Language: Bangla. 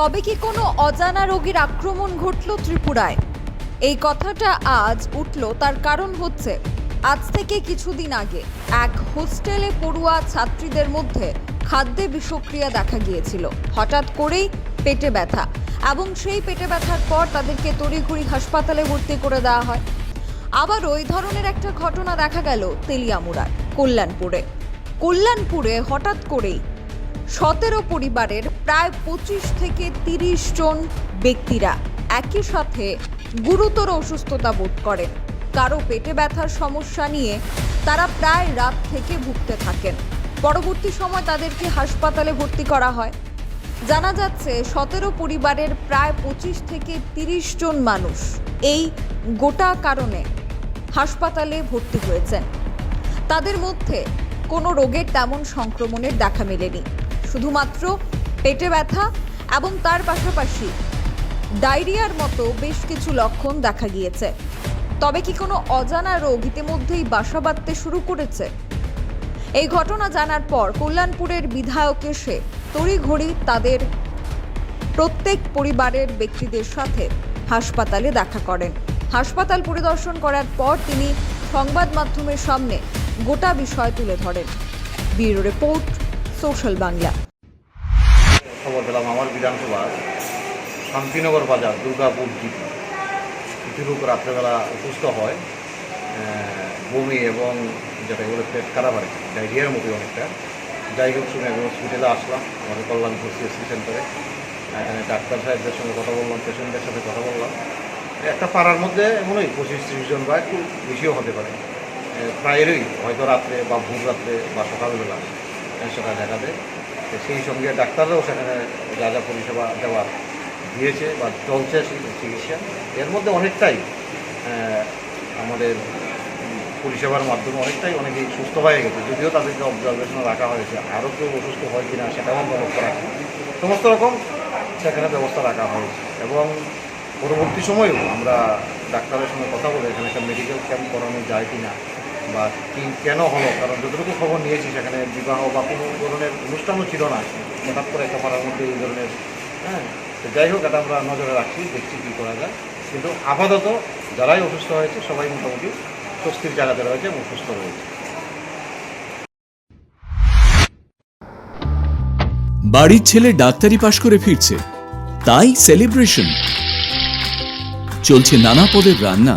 তবে কি কোনো অজানা রোগীর আক্রমণ ঘটল ত্রিপুরায়? এই কথাটা আজ উঠল, তার কারণ হচ্ছে, আজ থেকে কিছুদিন আগে এক হোস্টেলে পড়ুয়া ছাত্রীদের মধ্যে খাদ্যে বিষক্রিয়া দেখা গিয়েছিল। হঠাৎ করেই পেটে ব্যথা এবং সেই পেটে ব্যথার পর তাদেরকে তড়িঘড়ি হাসপাতালে ভর্তি করে দেওয়া হয়। আবার ওই ধরনের একটা ঘটনা দেখা গেল তেলিয়ামুড়ার কল্যাণপুরে। কল্যাণপুরে হঠাৎ করেই সতেরো পরিবারের প্রায় পঁচিশ থেকে তিরিশ জন ব্যক্তিরা একই সাথে গুরুতর অসুস্থতা বোধ করেন। কারও পেটে ব্যথার সমস্যা নিয়ে তারা প্রায় রাত থেকে ভুগতে থাকেন। পরবর্তী সময় তাদেরকে হাসপাতালে ভর্তি করা হয়। জানা যাচ্ছে, সতেরো পরিবারের প্রায় পঁচিশ থেকে তিরিশ জন মানুষ এই গোটা কারণে হাসপাতালে ভর্তি হয়েছেন। তাদের মধ্যে কোনো রোগের তেমন সংক্রমণের দেখা মেলেনি। শুধুমাত্র পেটে ব্যথা এবং তার পাশাপাশি ডায়রিয়ার মতো বেশ কিছু লক্ষণ দেখা গিয়েছে। তবে কি কোনো অজানা রোগ ইতিমধ্যেই বাসা বাঁধতে শুরু করেছে? এই ঘটনা জানার পর কল্যাণপুরের বিধায়ক এসে তড়িঘড়ি তাদের প্রত্যেক পরিবারের ব্যক্তিদের সাথে হাসপাতালে দেখা করেন। হাসপাতাল পরিদর্শন করার পর তিনি সংবাদ মাধ্যমের সামনে গোটা বিষয় তুলে ধরেন। Bureau report social Bangla. খবর পেলাম আমার বিধানসভা শান্তিনগর বাজার, দুর্গাপুর জিপি। লোক রাত্রেবেলা অসুস্থ হয় বমি এবং যেটা এগুলো পেট খারাপ আর ডায়রিয়ার মতো অনেকটা। যাই হোক, শুনে আমি হসপিটালে আসলাম, আমাদের কল্যাণপুর সিএসসি সেন্টারে এখানে ডাক্তার সাহেবদের সঙ্গে কথা বললাম পেশেন্টদের সাথে কথা বললাম। একটা পাড়ার মধ্যে এমনই পঁচিশ ত্রিশ জন বা একটু বেশিও হতে পারে। প্রায়েরই হয়তো রাত্রে বা ভোর রাত্রে বা সকালবেলা। সেটা দেখা দেয় তো সেই সঙ্গে ডাক্তাররাও সেখানে যা যা পরিষেবা দেওয়ার দিয়েছে বা চলছে চিকিৎসা। এর মধ্যে অনেকটাই আমাদের পরিষেবার মাধ্যমে অনেকটাই অনেকেই সুস্থ হয়ে গেছে। যদিও তাদেরকে অবজারভেশনে রাখা হয়েছে আরও কেউ অসুস্থ হয় কি না সেটাও আমরা লক্ষ্য রাখি সমস্ত রকম সেখানে ব্যবস্থা রাখা হয়েছে এবং পরবর্তী সময়েও আমরা ডাক্তারের সঙ্গে কথা বলে এখানে একটা মেডিকেল ক্যাম্প করানো যায় কিনা বা কি, কেন হলো? কারণ যতটুকু খবর নিয়েছি সেখানে বিবাহ বা কোনো ধরনের অনুষ্ঠানও ছিল না। হঠাৎ করে একটা পাড়ার মধ্যে এই ধরনের হ্যাঁ যাই হোক, এটা আমরা নজরে রাখছি, দেখছি কী করা যায়। কিন্তু আপাতত যারাই অসুস্থ হয়েছে, সবাই মোটামুটি স্বস্তির জায়গাতে রয়েছে এবং সুস্থ রয়েছে। বাড়ির ছেলে ডাক্তারি পাশ করে ফিরছে। তাই সেলিব্রেশন। চলছে নানা পদের রান্না।